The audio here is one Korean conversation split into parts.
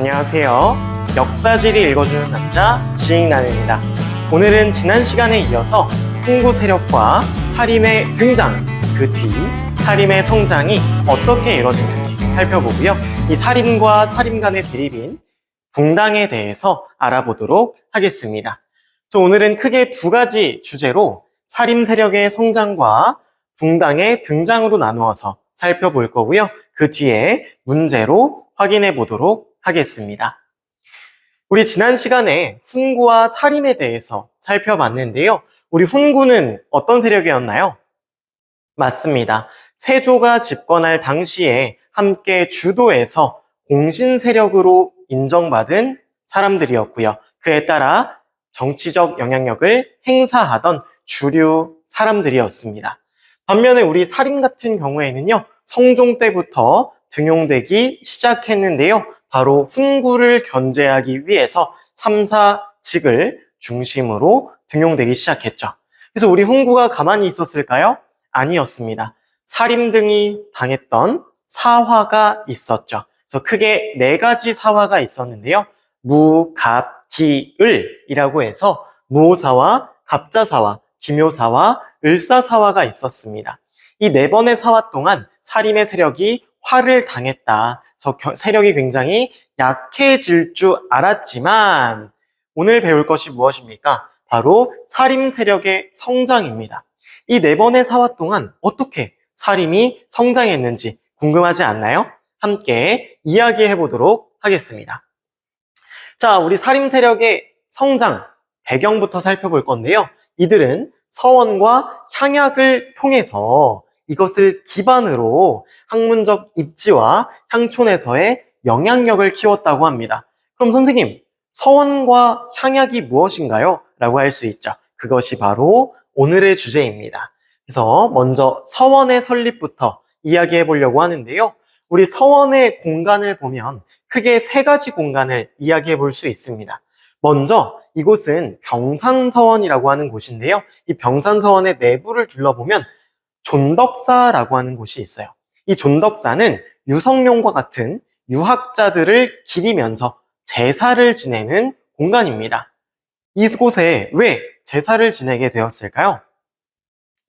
안녕하세요. 역사지리 읽어주는 남자 지익난입니다. 오늘은 지난 시간에 이어서 훈구 세력과 사림의 등장, 그 뒤 사림의 성장이 어떻게 이루어지는지 살펴보고요. 이 사림과 사림 간의 대립인 붕당에 대해서 알아보도록 하겠습니다. 저 오늘은 크게 두 가지 주제로 사림 세력의 성장과 붕당의 등장으로 나누어서 살펴볼 거고요. 그 뒤에 문제로 확인해 보도록 하겠습니다. 우리 지난 시간에 훈구와 사림에 대해서 살펴봤는데요. 우리 훈구는 어떤 세력이었나요? 맞습니다. 세조가 집권할 당시에 함께 주도해서 공신 세력으로 인정받은 사람들이었고요. 그에 따라 정치적 영향력을 행사하던 주류 사람들이었습니다. 반면에 우리 사림 같은 경우에는요, 성종 때부터 등용되기 시작했는데요. 바로 훈구를 견제하기 위해서 3, 4직을 중심으로 등용되기 시작했죠. 그래서 우리 훈구가 가만히 있었을까요? 아니었습니다. 사림 등이 당했던 사화가 있었죠. 그래서 크게 네 가지 사화가 있었는데요. 무, 갑, 기, 을 이라고 해서 무사와 갑자사와 기묘사와 을사사화가 있었습니다. 이 네 번의 사화 동안 사림의 세력이 화를 당했다. 겨- 세력이 굉장히 약해질 줄 알았지만 오늘 배울 것이 무엇입니까? 바로 사림 세력의 성장입니다. 이 네 번의 사화 동안 어떻게 사림이 성장했는지 궁금하지 않나요? 함께 이야기해 보도록 하겠습니다. 자, 우리 사림 세력의 성장 배경부터 살펴볼 건데요. 이들은 서원과 향약을 통해서 이것을 기반으로 학문적 입지와 향촌에서의 영향력을 키웠다고 합니다. 그럼 선생님, 서원과 향약이 무엇인가요? 라고 할 수 있죠. 그것이 바로 오늘의 주제입니다. 그래서 먼저 서원의 설립부터 이야기해 보려고 하는데요. 우리 서원의 공간을 보면 크게 세 가지 공간을 이야기해 볼 수 있습니다. 먼저 이곳은 병산서원이라고 하는 곳인데요. 이 병산서원의 내부를 둘러보면 존덕사라고 하는 곳이 있어요. 이 존덕사는 유성룡과 같은 유학자들을 기리면서 제사를 지내는 공간입니다. 이곳에 왜 제사를 지내게 되었을까요?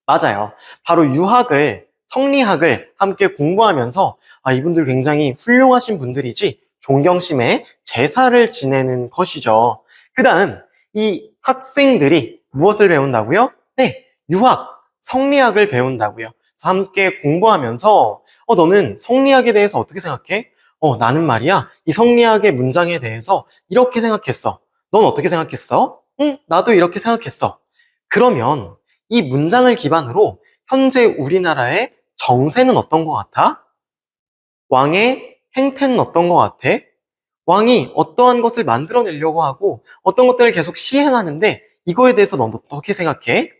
맞아요. 바로 유학을, 성리학을 함께 공부하면서 아, 이분들 굉장히 훌륭하신 분들이지 존경심에 제사를 지내는 것이죠. 그 다음, 이 학생들이 무엇을 배운다고요? 네, 유학, 성리학을 배운다고요. 함께 공부하면서 어, 너는 성리학에 대해서 어떻게 생각해? 어, 나는 말이야, 이 성리학의 문장에 대해서 이렇게 생각했어. 넌 어떻게 생각했어? 응, 나도 이렇게 생각했어. 그러면 이 문장을 기반으로 현재 우리나라의 정세는 어떤 것 같아? 왕의 행태는 어떤 것 같아? 왕이 어떠한 것을 만들어내려고 하고 어떤 것들을 계속 시행하는데 이거에 대해서 넌 어떻게 생각해?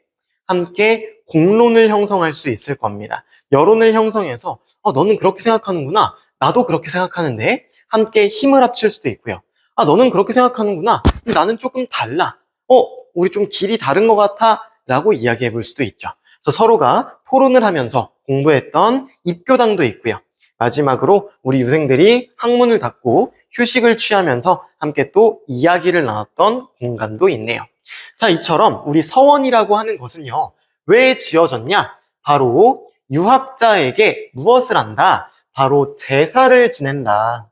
함께 공론을 형성할 수 있을 겁니다. 여론을 형성해서 어, 너는 그렇게 생각하는구나. 나도 그렇게 생각하는데 함께 힘을 합칠 수도 있고요. 아, 너는 그렇게 생각하는구나. 나는 조금 달라. 어, 우리 좀 길이 다른 것 같아. 라고 이야기해 볼 수도 있죠. 그래서 서로가 토론을 하면서 공부했던 입교당도 있고요. 마지막으로 우리 유생들이 학문을 닫고 휴식을 취하면서 함께 또 이야기를 나눴던 공간도 있네요. 자, 이처럼 우리 서원이라고 하는 것은요, 왜 지어졌냐? 바로 유학자에게 무엇을 한다? 바로 제사를 지낸다.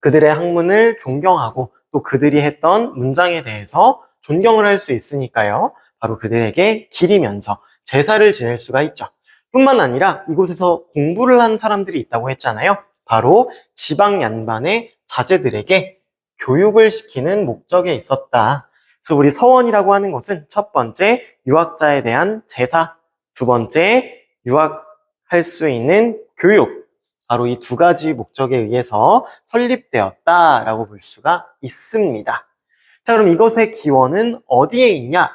그들의 학문을 존경하고 또 그들이 했던 문장에 대해서 존경을 할 수 있으니까요. 바로 그들에게 기리면서 제사를 지낼 수가 있죠. 뿐만 아니라 이곳에서 공부를 한 사람들이 있다고 했잖아요. 바로 지방 양반의 자제들에게 교육을 시키는 목적에 있었다. 그래서 우리 서원이라고 하는 것은 첫 번째 유학자에 대한 제사, 두 번째 유학할 수 있는 교육. 바로 이 두 가지 목적에 의해서 설립되었다라고 볼 수가 있습니다. 자, 그럼 이것의 기원은 어디에 있냐?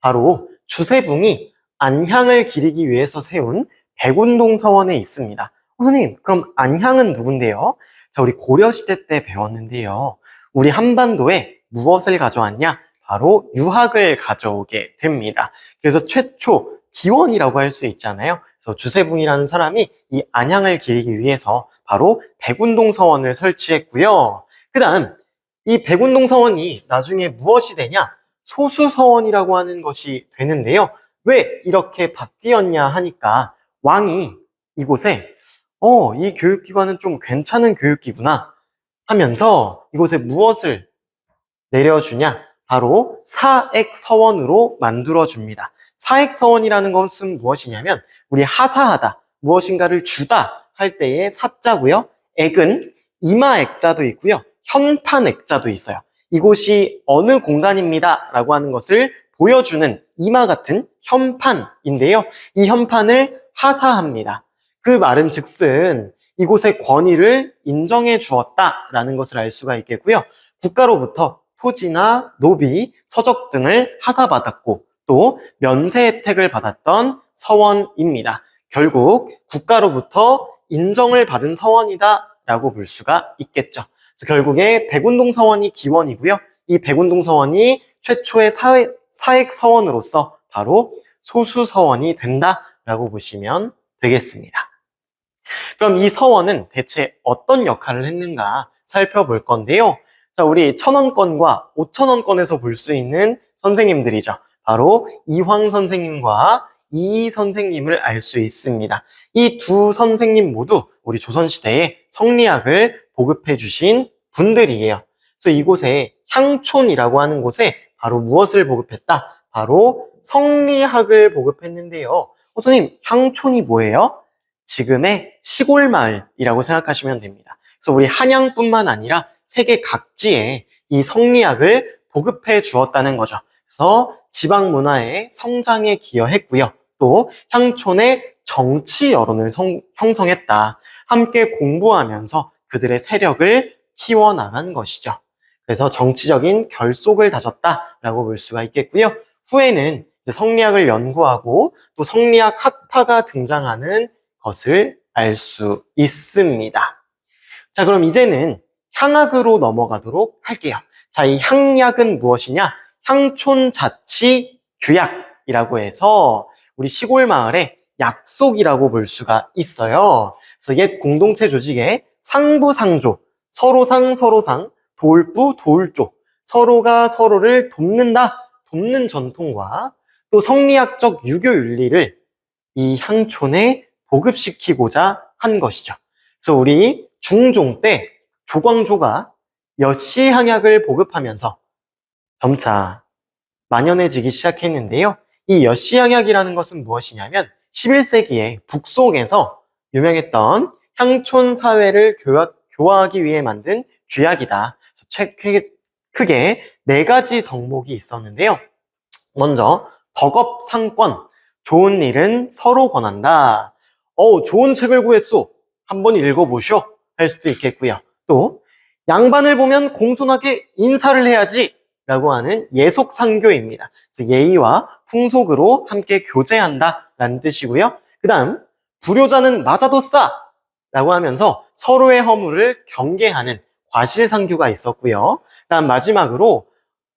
바로 주세붕이 안향을 기리기 위해서 세운 백운동 서원에 있습니다. 어, 선생님, 그럼 안향은 누군데요? 자, 우리 고려시대 때 배웠는데요. 우리 한반도에 무엇을 가져왔냐? 바로 유학을 가져오게 됩니다. 그래서 최초 기원이라고 할 수 있잖아요. 그래서 주세붕이라는 사람이 이 안향을 기리기 위해서 바로 백운동 서원을 설치했고요. 그 다음 이 백운동 서원이 나중에 무엇이 되냐? 소수 서원이라고 하는 것이 되는데요. 왜 이렇게 바뀌었냐 하니까 왕이 이곳에 어, 이 교육기관은 좀 괜찮은 교육기구나 하면서 이곳에 무엇을 내려주냐? 바로 사액서원으로 만들어줍니다. 사액서원이라는 것은 무엇이냐면 우리 하사하다, 무엇인가를 주다 할 때의 사자고요. 액은 이마액자도 있고요. 현판액자도 있어요. 이곳이 어느 공간입니다 라고 하는 것을 보여주는 이마 같은 현판인데요. 이 현판을 하사합니다. 그 말은 즉슨 이곳의 권위를 인정해 주었다라는 것을 알 수가 있겠고요. 국가로부터 토지나 노비, 서적 등을 하사받았고 또 면세 혜택을 받았던 서원입니다. 결국 국가로부터 인정을 받은 서원이다라고 볼 수가 있겠죠. 결국에 백운동 서원이 기원이고요. 이 백운동 서원이 최초의 사회, 사액 서원으로서 바로 소수 서원이 된다라고 보시면 되겠습니다. 그럼 이 서원은 대체 어떤 역할을 했는가 살펴볼 건데요. 자, 우리 천원권과 오천원권에서 볼 수 있는 선생님들이죠. 바로 이황 선생님과 이 선생님을 알 수 있습니다. 이 두 선생님 모두 우리 조선시대에 성리학을 보급해 주신 분들이에요. 그래서 이곳에 향촌이라고 하는 곳에 바로 무엇을 보급했다? 바로 성리학을 보급했는데요. 어, 선생님, 향촌이 뭐예요? 지금의 시골 마을이라고 생각하시면 됩니다. 그래서 우리 한양뿐만 아니라 세계 각지에 이 성리학을 보급해 주었다는 거죠. 그래서 지방 문화의 성장에 기여했고요. 또 향촌의 정치 여론을 성- 형성했다. 함께 공부하면서 그들의 세력을 키워나간 것이죠. 그래서 정치적인 결속을 다졌다라고 볼 수가 있겠고요. 후에는 성리학을 연구하고 또 성리학 학파가 등장하는 것을 알 수 있습니다. 자, 그럼 이제는 향학으로 넘어가도록 할게요. 자, 이 향약은 무엇이냐? 향촌자치 규약이라고 해서 우리 시골 마을의 약속이라고 볼 수가 있어요. 그래서 옛 공동체 조직의 상부상조, 서로상 서로상, 도울부 도울조, 서로가 서로를 돕는다, 돕는 전통과 또 성리학적 유교 윤리를 이 향촌에 보급시키고자 한 것이죠. 그래서 우리 중종 때 조광조가 여씨 향약을 보급하면서 점차 만연해지기 시작했는데요. 이 여씨 향약이라는 것은 무엇이냐면 11세기에 북송에서 유명했던 향촌 사회를 교화, 교화하기 위해 만든 책- 크게, 크게 네 가지 덕목이 있었는데요. 먼저 덕업 상권, 좋은 일은 서로 권한다. 어, 좋은 책을 구했소. 한번 읽어보쇼. 할 수도 있겠고요. 또 양반을 보면 공손하게 인사를 해야지. 라고 하는 예속상교입니다. 예의와 풍속으로 함께 교제한다. 라는 뜻이고요. 그 다음, 불효자는 맞아도 싸! 라고 하면서 서로의 허물을 경계하는 과실상교가 있었고요. 그 다음 마지막으로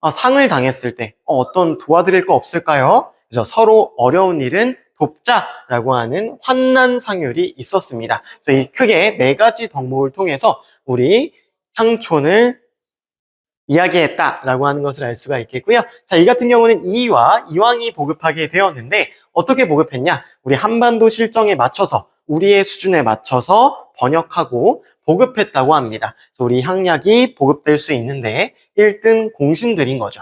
아, 상을 당했을 때 어, 어떤 도와드릴 거 없을까요? 그래서 서로 어려운 일은 돕자라고 하는 환난 상율이 있었습니다. 그래서 이 크게 네 가지 덕목을 통해서 우리 향촌을 이야기했다라고 하는 것을 알 수가 있겠고요. 자, 이 같은 경우는 이와 이왕이 보급하게 되었는데 어떻게 보급했냐? 우리 한반도 실정에 맞춰서 우리의 수준에 맞춰서 번역하고 보급했다고 합니다. 우리 향약이 보급될 수 있는데 1등 공신들인 거죠.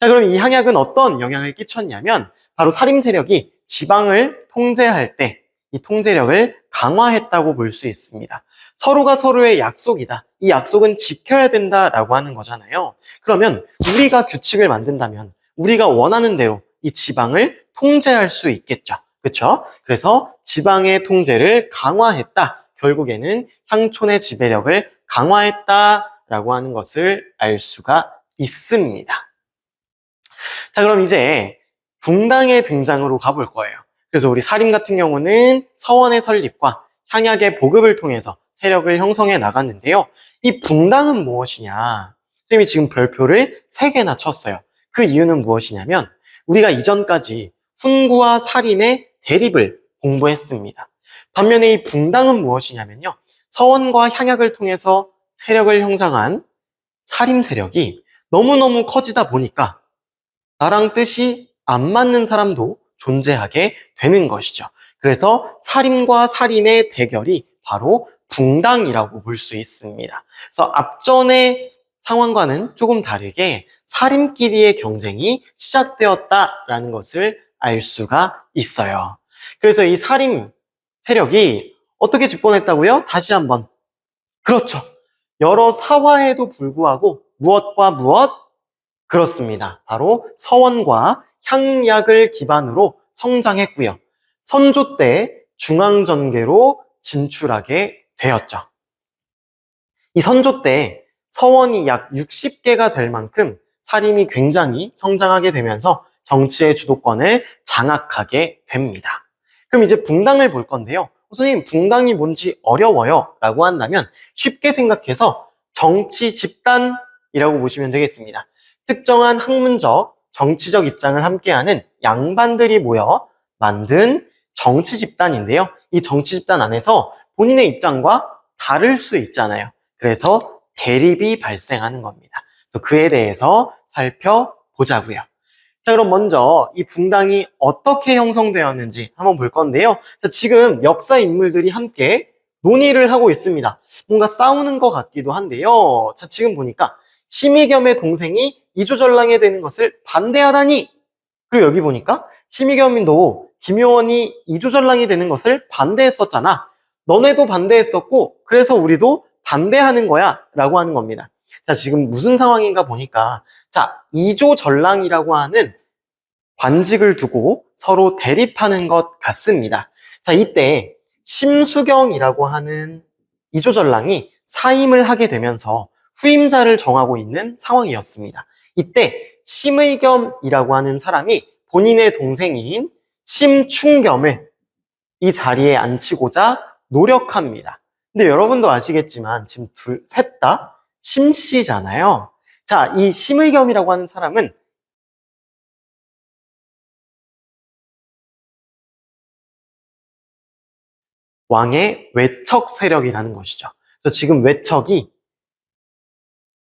자, 그럼 이 향약은 어떤 영향을 끼쳤냐면 바로 살림 세력이 지방을 통제할 때 이 통제력을 강화했다고 볼 수 있습니다. 서로가 서로의 약속이다. 이 약속은 지켜야 된다라고 하는 거잖아요. 그러면 우리가 규칙을 만든다면 우리가 원하는 대로 이 지방을 통제할 수 있겠죠. 그렇죠? 그래서 지방의 통제를 강화했다. 결국에는 향촌의 지배력을 강화했다라고 하는 것을 알 수가 있습니다. 자, 그럼 이제 붕당의 등장으로 가볼 거예요. 그래서 우리 사림 같은 경우는 서원의 설립과 향약의 보급을 통해서 세력을 형성해 나갔는데요. 이 붕당은 무엇이냐? 선생님이 지금 별표를 3개나 쳤어요. 그 이유는 무엇이냐면 우리가 이전까지 훈구와 사림의 대립을 공부했습니다. 반면에 이 붕당은 무엇이냐면요. 서원과 향약을 통해서 세력을 형성한 살림 세력이 너무너무 커지다 보니까 나랑 뜻이 안 맞는 사람도 존재하게 되는 것이죠. 그래서 살인과 살인의 대결이 바로 붕당이라고 볼 수 있습니다. 그래서 앞전의 상황과는 조금 다르게 살인끼리의 경쟁이 시작되었다라는 것을 알 수가 있어요. 그래서 이 살인 세력이 어떻게 집권했다고요? 다시 한번. 그렇죠. 여러 사화에도 불구하고 무엇과 무엇? 그렇습니다. 바로 서원과 향약을 기반으로 성장했고요. 선조 때 중앙전개로 진출하게 되었죠. 이 선조 때 서원이 약 60개가 될 만큼 살인이 굉장히 성장하게 되면서 정치의 주도권을 장악하게 됩니다. 그럼 이제 붕당을 볼 건데요. 선생님, 붕당이 뭔지 어려워요. 라고 한다면 쉽게 생각해서 정치 집단이라고 보시면 되겠습니다. 특정한 학문적, 정치적 입장을 함께하는 양반들이 모여 만든 정치 집단인데요. 이 정치 집단 안에서 본인의 입장과 다를 수 있잖아요. 그래서 대립이 발생하는 겁니다. 그래서 그에 대해서 살펴보자고요. 자, 그럼 먼저 이 붕당이 어떻게 형성되었는지 한번 볼 건데요. 자, 지금 역사 인물들이 함께 논의를 하고 있습니다. 뭔가 싸우는 것 같기도 한데요. 자, 지금 보니까 심의겸의 동생이 이조전랑에 되는 것을 반대하다니. 그리고 여기 보니까 심의겸도 김효원이 이조전랑이 되는 것을 반대했었잖아. 너네도 반대했었고, 그래서 우리도 반대하는 거야. 라고 하는 겁니다. 자, 지금 무슨 상황인가 보니까, 자, 이조전랑이라고 하는 관직을 두고 서로 대립하는 것 같습니다. 자, 이때 심수경이라고 하는 이조전랑이 사임을 하게 되면서 후임자를 정하고 있는 상황이었습니다. 이때 심의겸이라고 하는 사람이 본인의 동생인 심충겸을 이 자리에 앉히고자 노력합니다. 근데 여러분도 아시겠지만 지금 둘, 셋 다 심씨잖아요. 자, 이 심의겸이라고 하는 사람은 왕의 외척 세력이라는 것이죠. 그래서 지금 외척이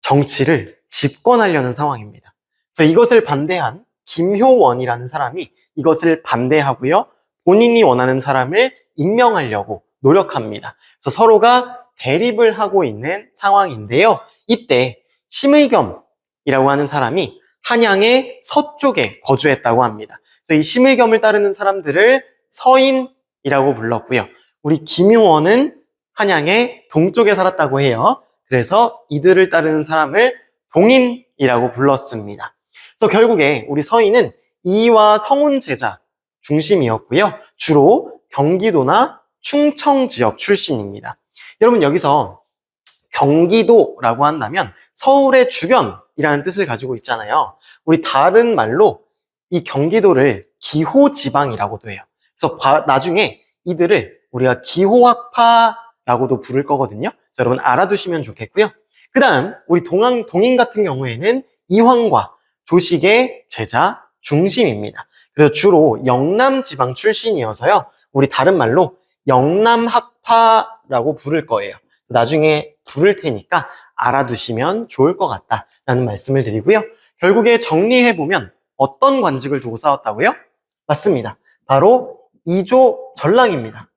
정치를 집권하려는 상황입니다. 그래서 이것을 반대한 김효원이라는 사람이 이것을 반대하고요. 본인이 원하는 사람을 임명하려고 노력합니다. 그래서 서로가 대립을 하고 있는 상황인데요. 이때 심의겸이라고 하는 사람이 한양의 서쪽에 거주했다고 합니다. 그래서 이 심의겸을 따르는 사람들을 서인이라고 불렀고요. 우리 김효원은 한양의 동쪽에 살았다고 해요. 그래서 이들을 따르는 사람을 동인이라고 불렀습니다. 그래서 결국에 우리 서인은 이와 성운 제자 중심이었고요. 주로 경기도나 충청 지역 출신입니다. 여러분 여기서 경기도라고 한다면 서울의 주변이라는 뜻을 가지고 있잖아요. 우리 다른 말로 이 경기도를 기호지방이라고도 해요. 그래서 과- 나중에 이들을 우리가 기호학파라고도 부를 거거든요. 자, 여러분 알아두시면 좋겠고요. 그 다음 우리 동항, 동인 같은 경우에는 이황과 조식의 제자 중심입니다. 그래서 주로 영남 지방 출신이어서요. 우리 다른 말로 영남학파라고 부를 거예요. 나중에 부를 테니까 알아두시면 좋을 것 같다라는 말씀을 드리고요. 결국에 정리해보면 어떤 관직을 두고 싸웠다고요? 맞습니다. 바로 이조 전랑입니다.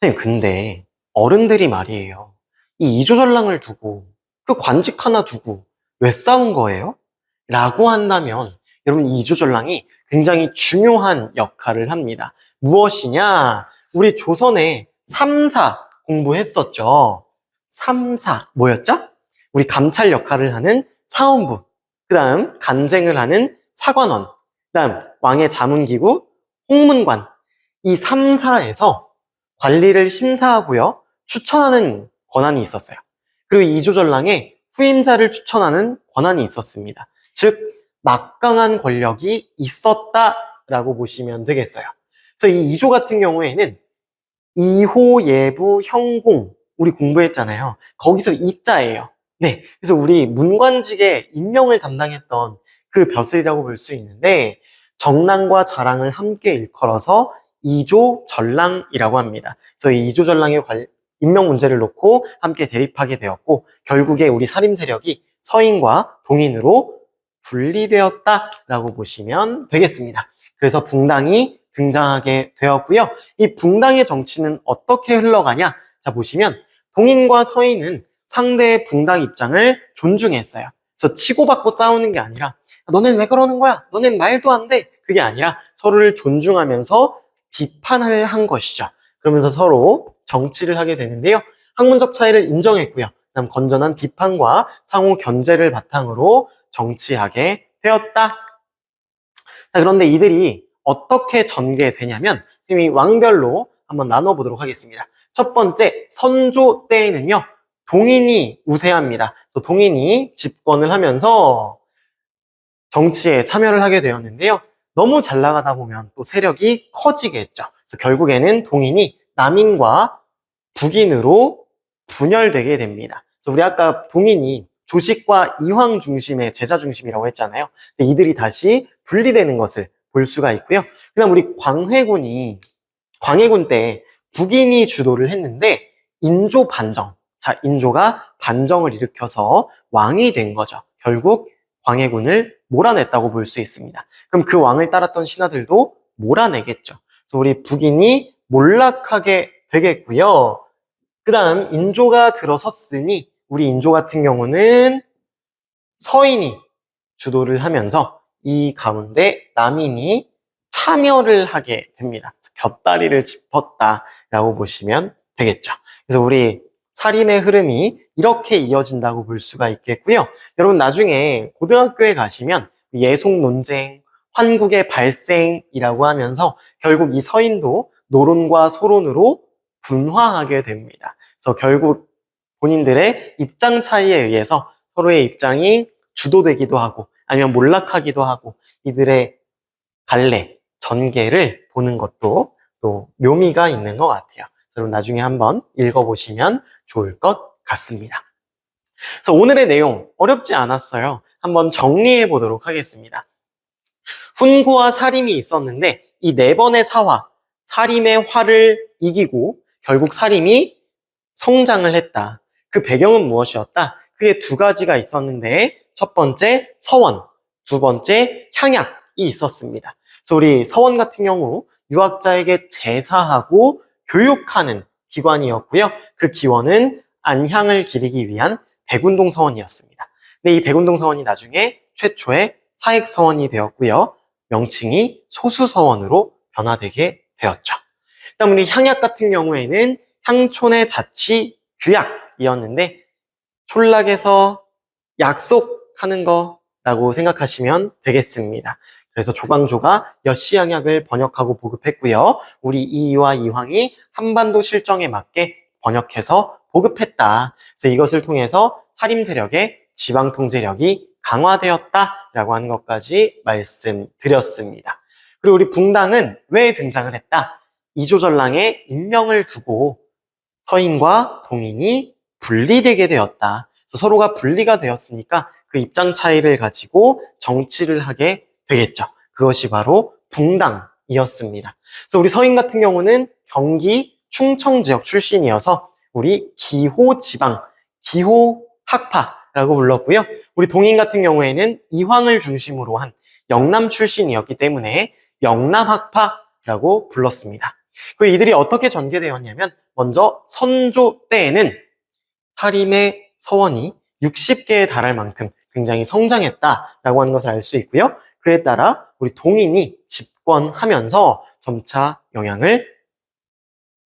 선생님, 근데 어른들이 말이에요. 이 이조 전랑을 두고 그 관직 하나 두고 왜 싸운 거예요? 라고 한다면 여러분 이 이조 전랑이 굉장히 중요한 역할을 합니다. 무엇이냐? 우리 조선에 3사 공부했었죠. 3사 뭐였죠? 우리 감찰 역할을 하는 사원부, 그 다음 간쟁을 하는 사관원, 그 다음 왕의 자문기구, 홍문관 이 3사에서 관리를 심사하고요. 추천하는 권한이 있었어요. 그리고 이조전랑에 후임자를 추천하는 권한이 있었습니다. 즉 막강한 권력이 있었다라고 보시면 되겠어요. 그래서 이 이조 같은 경우에는 이호, 예부, 형공 우리 공부했잖아요. 거기서 이자예요. 네, 그래서 우리 문관직에 임명을 담당했던 그 벼슬이라고 볼 수 있는데 정랑과 자랑을 함께 일컬어서 이조 전랑이라고 합니다. 그래서 이 이조 전랑의 관- 인명 문제를 놓고 함께 대립하게 되었고 결국에 우리 살림 세력이 서인과 동인으로 분리되었다라고 보시면 되겠습니다. 그래서 붕당이 등장하게 되었고요. 이 붕당의 정치는 어떻게 흘러가냐? 자 보시면 동인과 서인은 상대의 붕당 입장을 존중했어요. 그래서 치고받고 싸우는 게 아니라 너넨 왜 그러는 거야? 너넨 말도 안 돼. 그게 아니라 서로를 존중하면서 비판을 한 것이죠. 그러면서 서로 정치를 하게 되는데요. 학문적 차이를 인정했고요. 그다음 건전한 비판과 상호 견제를 바탕으로 정치하게 되었다. 자, 그런데 이들이 어떻게 전개되냐면 선생님이 왕별로 한번 나눠보도록 하겠습니다. 첫 번째 선조 때에는요. 동인이 우세합니다. 동인이 집권을 하면서 정치에 참여를 하게 되었는데요. 너무 잘 나가다 보면 또 세력이 커지겠죠. 그래서 결국에는 동인이 남인과 북인으로 분열되게 됩니다. 그래서 우리 아까 동인이 조식과 이황 중심의 제자 중심이라고 했잖아요. 근데 이들이 다시 분리되는 것을 볼 수가 있고요. 그다음 우리 광해군이 광해군 때 북인이 주도를 했는데 인조 반정. 자, 인조가 반정을 일으켜서 왕이 된 거죠. 결국 광해군을 몰아냈다고 볼 수 있습니다. 그럼 그 왕을 따랐던 신하들도 몰아내겠죠. 그래서 우리 북인이 몰락하게 되겠고요. 그 다음 인조가 들어섰으니 우리 인조 같은 경우는 서인이 주도를 하면서 이 가운데 남인이 참여를 하게 됩니다. 곁다리를 짚었다라고 보시면 되겠죠. 그래서 우리 살인의 흐름이 이렇게 이어진다고 볼 수가 있겠고요. 여러분 나중에 고등학교에 가시면 예속 논쟁, 환국의 발생이라고 하면서 결국 이 서인도 노론과 소론으로 분화하게 됩니다. 그래서 결국 본인들의 입장 차이에 의해서 서로의 입장이 주도되기도 하고 아니면 몰락하기도 하고 이들의 갈래, 전개를 보는 것도 또 묘미가 있는 것 같아요. 여러분 나중에 한번 읽어보시면 좋을 것 같습니다. 그래서 오늘의 내용 어렵지 않았어요. 한번 정리해 보도록 하겠습니다. 훈구와 사림이 있었는데 이 네 번의 사화, 사림의 화를 이기고 결국 사림이 성장을 했다. 그 배경은 무엇이었다? 그게 두 가지가 있었는데 첫 번째 서원, 두 번째 향약이 있었습니다. 그래서 우리 서원 같은 경우 유학자에게 제사하고 교육하는 기관이었고요. 그 기원은 안향을 기리기 위한 백운동 서원이었습니다. 근데 이 백운동 서원이 나중에 최초의 사익 서원이 되었고요. 명칭이 소수 서원으로 변화되게 되었죠. 그다음 우리 향약 같은 경우에는 향촌의 자치 규약이었는데 촌락에서 약속하는 거라고 생각하시면 되겠습니다. 그래서 조광조가 여시향약을 번역하고 보급했고요. 우리 이이와 이황이 한반도 실정에 맞게 번역해서 보급했다. 그래서 이것을 통해서 사림 세력의 지방 통제력이 강화되었다라고 하는 것까지 말씀드렸습니다. 그리고 우리 붕당은 왜 등장을 했다? 이조전랑의 인명을 두고 서인과 동인이 분리되게 되었다. 서로가 분리가 되었으니까 그 입장 차이를 가지고 정치를 하게 되겠죠. 그것이 바로 붕당이었습니다. 그래서 우리 서인 같은 경우는 경기 충청 지역 출신이어서 우리 기호 지방, 기호 학파라고 불렀고요. 우리 동인 같은 경우에는 이황을 중심으로 한 영남 출신이었기 때문에 영남학파라고 불렀습니다. 그 이들이 어떻게 전개되었냐면 먼저 선조 때에는 사림의 서원이 60개에 달할 만큼 굉장히 성장했다라고 하는 것을 알 수 있고요. 그에 따라 우리 동인이 집권하면서 점차 영향을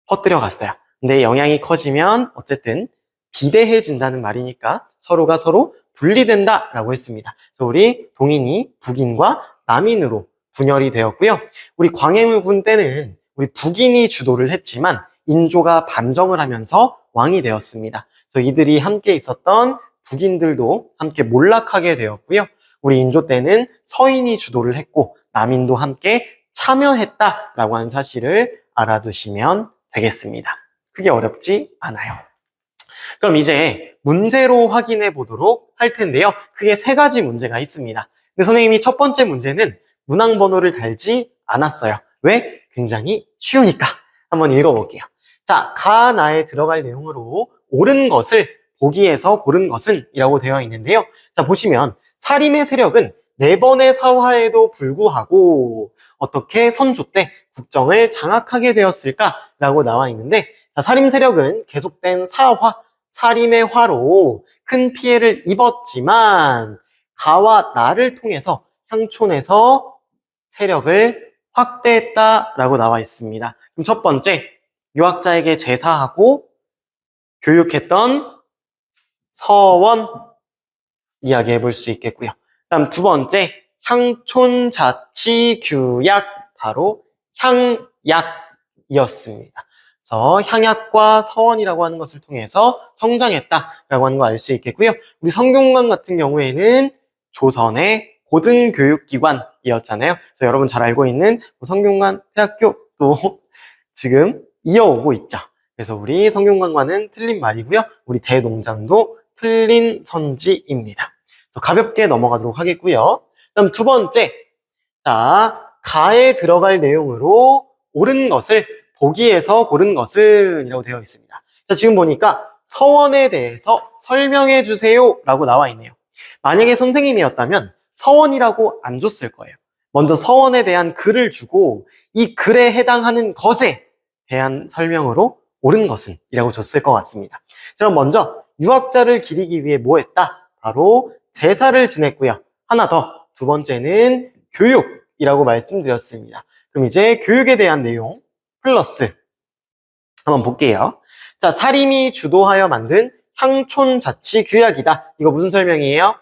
퍼뜨려 갔어요. 근데 영향이 커지면 어쨌든 비대해진다는 말이니까 서로가 서로 분리된다라고 했습니다. 그래서 우리 동인이 북인과 남인으로 분열이 되었고요. 우리 광해군 때는 우리 북인이 주도를 했지만 인조가 반정을 하면서 왕이 되었습니다. 그래서 이들이 함께 있었던 북인들도 함께 몰락하게 되었고요. 우리 인조 때는 서인이 주도를 했고 남인도 함께 참여했다라고 하는 사실을 알아두시면 되겠습니다. 크게 어렵지 않아요. 그럼 이제 문제로 확인해 보도록 할 텐데요. 크게 세 가지 문제가 있습니다. 근데 선생님이 첫 번째 문제는 문항 번호를 달지 않았어요. 왜? 굉장히 쉬우니까 한번 읽어볼게요. 자, 가나에 들어갈 내용으로 옳은 것을 보기에서 고른 것은 이라고 되어 있는데요. 자, 보시면 사림의 세력은 네 번의 사화에도 불구하고 어떻게 선조 때 국정을 장악하게 되었을까라고 나와 있는데 자, 사림 세력은 계속된 사화, 사림의 화로 큰 피해를 입었지만 가와 나를 통해서 향촌에서 세력을 확대했다라고 나와 있습니다. 그럼 첫 번째, 유학자에게 제사하고 교육했던 서원 이야기해 볼 수 있겠고요. 다음 두 번째, 향촌자치규약 바로 향약이었습니다. 그래서 향약과 서원이라고 하는 것을 통해서 성장했다라고 하는 거 알 수 있겠고요. 우리 성균관 같은 경우에는 조선의 고등교육기관이었잖아요. 그래서 여러분 잘 알고 있는 뭐 성균관 대학교도 지금 이어오고 있죠. 그래서 우리 성균관과는 틀린 말이고요. 우리 대농장도 틀린 선지입니다. 그래서 가볍게 넘어가도록 하겠고요. 그다음 두 번째, 자 가에 들어갈 내용으로 옳은 것을 보기에서 고른 것은 이라고 되어 있습니다. 자 지금 보니까 서원에 대해서 설명해 주세요 라고 나와 있네요. 만약에 선생님이었다면 서원이라고 안 줬을 거예요. 먼저 서원에 대한 글을 주고 이 글에 해당하는 것에 대한 설명으로 옳은 것은 이라고 줬을 것 같습니다. 자, 그럼 먼저 유학자를 기리기 위해 뭐 했다? 바로 제사를 지냈고요. 하나 더. 두 번째는 교육이라고 말씀드렸습니다. 그럼 이제 교육에 대한 내용 플러스 한번 볼게요. 자, 사림이 주도하여 만든 향촌 자치 규약이다. 이거 무슨 설명이에요?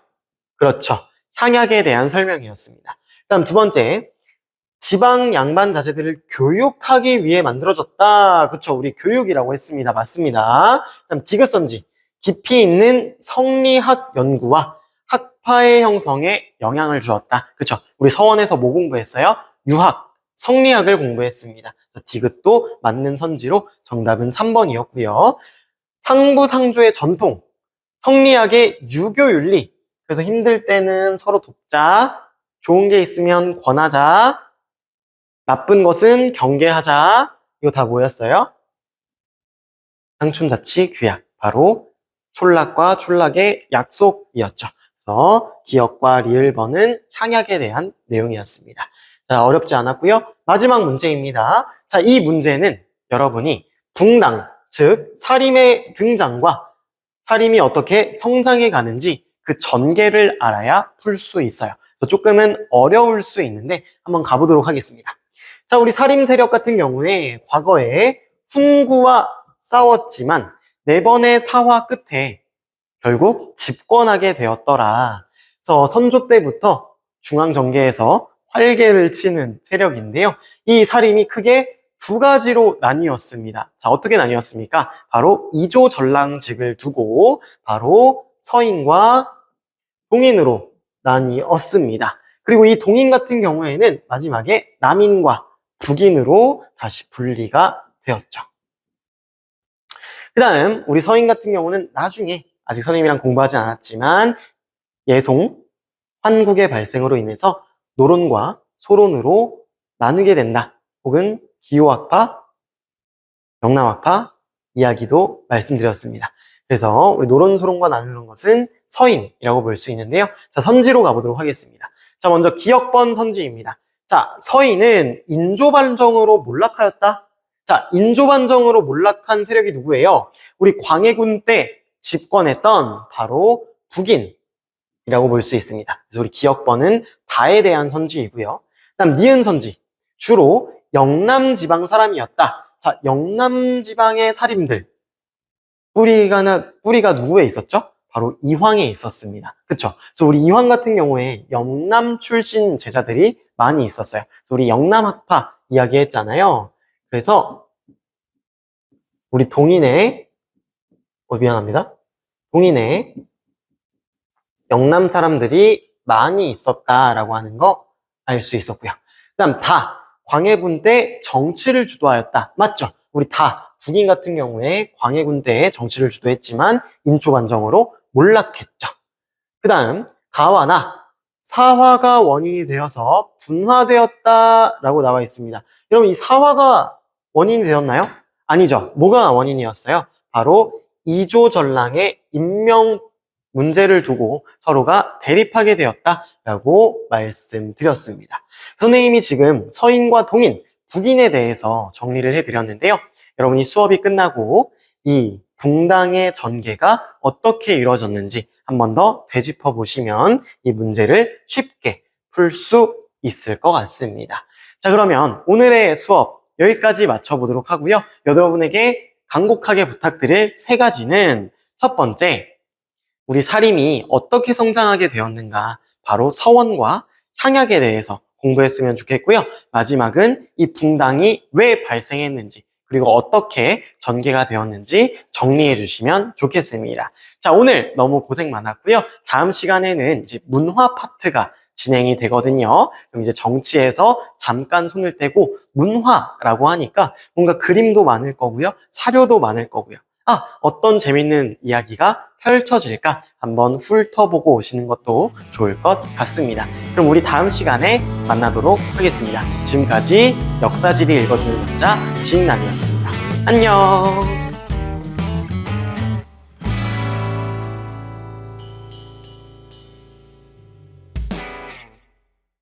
그렇죠. 향약에 대한 설명이었습니다. 다음 두 번째, 지방 양반 자제들을 교육하기 위해 만들어졌다. 그쵸? 우리 교육이라고 했습니다. 맞습니다. 다음 디귿선지, 깊이 있는 성리학 연구와 학파의 형성에 영향을 주었다. 그쵸? 우리 서원에서 뭐 공부했어요? 유학, 성리학을 공부했습니다. 디귿도 맞는 선지로 정답은 3번이었고요. 상부상조의 전통, 성리학의 유교윤리. 그래서 힘들 때는 서로 돕자, 좋은 게 있으면 권하자, 나쁜 것은 경계하자. 이거 다 뭐였어요? 상촌자치 규약. 바로 촌락과 촌락의 약속이었죠. 그래서 기역과 리을번은 향약에 대한 내용이었습니다. 자, 어렵지 않았고요. 마지막 문제입니다. 자, 이 문제는 여러분이 붕당, 즉 사림의 등장과 사림이 어떻게 성장해 가는지 그 전개를 알아야 풀 수 있어요. 그래서 조금은 어려울 수 있는데 한번 가보도록 하겠습니다. 자, 우리 사림 세력 같은 경우에 과거에 훈구와 싸웠지만 네 번의 사화 끝에 결국 집권하게 되었더라. 그래서 선조 때부터 중앙 정계에서 활개를 치는 세력인데요. 이 사림이 크게 두 가지로 나뉘었습니다. 자, 어떻게 나뉘었습니까? 바로 이조 전랑직을 두고 바로 서인과 동인으로 나뉘었습니다. 그리고 이 동인 같은 경우에는 마지막에 남인과 북인으로 다시 분리가 되었죠. 그 다음 우리 서인 같은 경우는 나중에 아직 선생님이랑 공부하지 않았지만 예송, 환국의 발생으로 인해서 노론과 소론으로 나누게 된다. 혹은 기호학파, 영남학파 이야기도 말씀드렸습니다. 그래서 우리 노론 소론과 나누는 것은 서인이라고 볼 수 있는데요. 자, 선지로 가보도록 하겠습니다. 자, 먼저 기역번 선지입니다. 자, 서인은 인조반정으로 몰락하였다. 자, 인조반정으로 몰락한 세력이 누구예요? 우리 광해군 때 집권했던 바로 북인이라고 볼 수 있습니다. 그래서 우리 기역번은 다에 대한 선지이고요. 그다음 니은 선지 주로 영남 지방 사람이었다. 자, 영남 지방의 살인들 뿌리가 뿌리가 누구에 있었죠? 바로 이황에 있었습니다. 그쵸? 그래서 우리 이황 같은 경우에 영남 출신 제자들이 많이 있었어요. 그래서 우리 영남학파 이야기했잖아요. 그래서 우리 동인의 어, 미안합니다. 동인의 영남 사람들이 많이 있었다라고 하는 거 알 수 있었고요. 그 다음 다 광해군 때 정치를 주도하였다. 맞죠? 우리 다 북인 같은 경우에 광해군 때 정치를 주도했지만 인초반정으로 몰락했죠. 그 다음 가와나 사화가 원인이 되어서 분화되었다라고 나와 있습니다. 여러분 이 사화가 원인이 되었나요? 아니죠. 뭐가 원인이었어요? 바로 이조전랑의 임명 문제를 두고 서로가 대립하게 되었다라고 말씀드렸습니다. 선생님이 지금 서인과 동인, 북인에 대해서 정리를 해드렸는데요. 여러분이 수업이 끝나고 이 붕당의 전개가 어떻게 이루어졌는지 한 번 더 되짚어 보시면 이 문제를 쉽게 풀 수 있을 것 같습니다. 자, 그러면 오늘의 수업 여기까지 마쳐보도록 하고요. 여러분에게 간곡하게 부탁드릴 세 가지는 첫 번째, 우리 사림이 어떻게 성장하게 되었는가, 바로 서원과 향약에 대해서 공부했으면 좋겠고요. 마지막은 이 붕당이 왜 발생했는지, 그리고 어떻게 전개가 되었는지 정리해 주시면 좋겠습니다. 자, 오늘 너무 고생 많았고요. 다음 시간에는 이제 문화 파트가 진행이 되거든요. 그럼 이제 정치에서 잠깐 손을 떼고 문화라고 하니까 뭔가 그림도 많을 거고요. 사료도 많을 거고요. 아, 어떤 재밌는 이야기가 펼쳐질까 한번 훑어보고 오시는 것도 좋을 것 같습니다. 그럼 우리 다음 시간에 만나도록 하겠습니다. 지금까지 역사지리 읽어주는 남자 지인남이었습니다. 안녕!